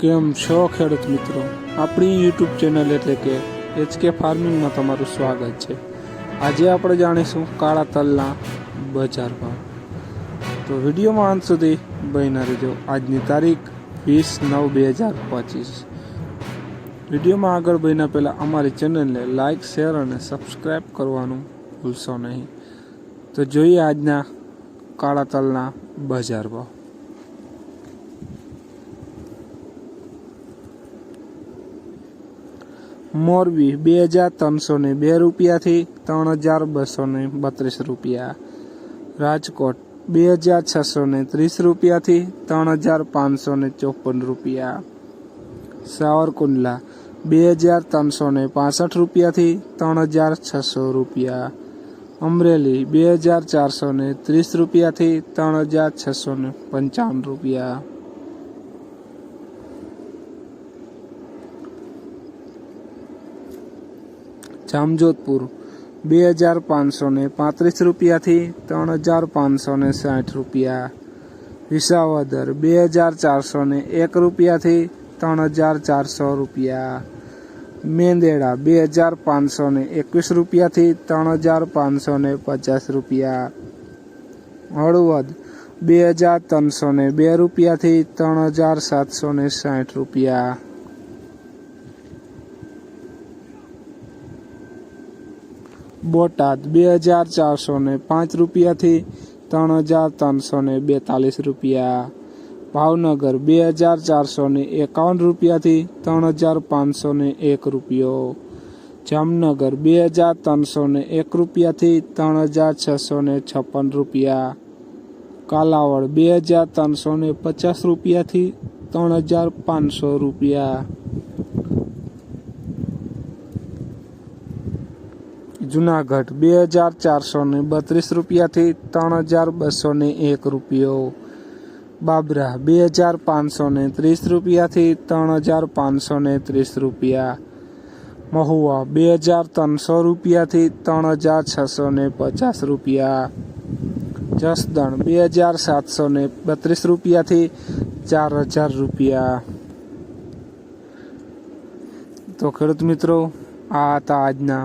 કેમ છો ખેડૂત મિત્રો, આપણી યુટ્યુબ ચેનલ એટલે કે એચકે ફાર્મિંગમાં તમારું સ્વાગત છે. આજે આપણે જાણીશું કાળા તલના બજાર ભાવ. તો વિડીયોમાં અંત સુધી બન્યા રહેજો. આજની તારીખ વીસ નવ બે હજાર પચીસ. વિડીયોમાં આગળ બન્યા પહેલાં અમારી ચેનલને લાઇક શેર અને સબસ્ક્રાઈબ કરવાનું ભૂલશો નહીં. તો જોઈએ આજના કાળા તલના બજાર ભાવ. મોરબી બે હજાર ત્રણસો ને બે રૂપિયાથી ત્રણ હજાર બસો ને બત્રીસ રૂપિયા. રાજકોટ બે હજાર છસો ને ત્રીસ રૂપિયાથી ત્રણ હજાર પાંચસો ને ચોપન રૂપિયા. સાવરકુંડલા બે હજાર ત્રણસો ને પાસઠ રૂપિયાથી ત્રણ હજાર છસો રૂપિયા. અમરેલી બે હજાર ચારસો ને ત્રીસ રૂપિયાથી ત્રણ હજાર છસો ને પંચાવન રૂપિયા. જામજોધપુર. બે હજાર પાંચસો ને પાંત્રીસ રૂપિયાથી ત્રણ હજાર પાંચસો ને સાઠ રૂપિયા. વિસાવદર, બે હજાર ચારસો ને એક રૂપિયાથી ત્રણ હજાર ચારસો રૂપિયા. મેંદેડા, બે હજાર પાંચસો ને એકવીસ રૂપિયાથી ત્રણ હજાર પાંચસો ને પચાસ રૂપિયા. હળવદ, બે હજાર ત્રણસો ને બે રૂપિયાથી ત્રણ હજાર સાતસો ને સાઠ રૂપિયા. બોટાદ બે હજાર ચારસો ને પાંચ રૂપિયાથી ત્રણ હજાર ત્રણસો ને બેતાલીસ રૂપિયા. ભાવનગર બે હજાર ચારસો ને એકાવન રૂપિયાથી ત્રણ હજાર પાંચસો ને એક રૂપિયો. જામનગર બે હજાર ત્રણસો ને એક રૂપિયાથી ત્રણ હજાર છસો ને છપ્પન રૂપિયા. કાલાવડ બે હજાર ત્રણસો ને પચાસ રૂપિયાથી ત્રણ હજાર પાંચસો રૂપિયા. જુનાગઢ બે હજાર ચારસો ને બત્રીસ રૂપિયાથી ત્રણ હજાર બસો ને એક રૂપિયો. બાબરા બે હજાર પાંચસો ને ત્રીસ રૂપિયાથી ત્રણ હજાર પાંચસો ને ત્રીસ રૂપિયા. મહુવા બે હજાર ત્રણસો રૂપિયાથી ત્રણ હજાર છસો ને પચાસ રૂપિયા. જસદણ બે હજાર સાતસો ને બત્રીસ રૂપિયાથી ચાર હજાર રૂપિયા. તો ખેડૂત મિત્રો, આ હતા આજના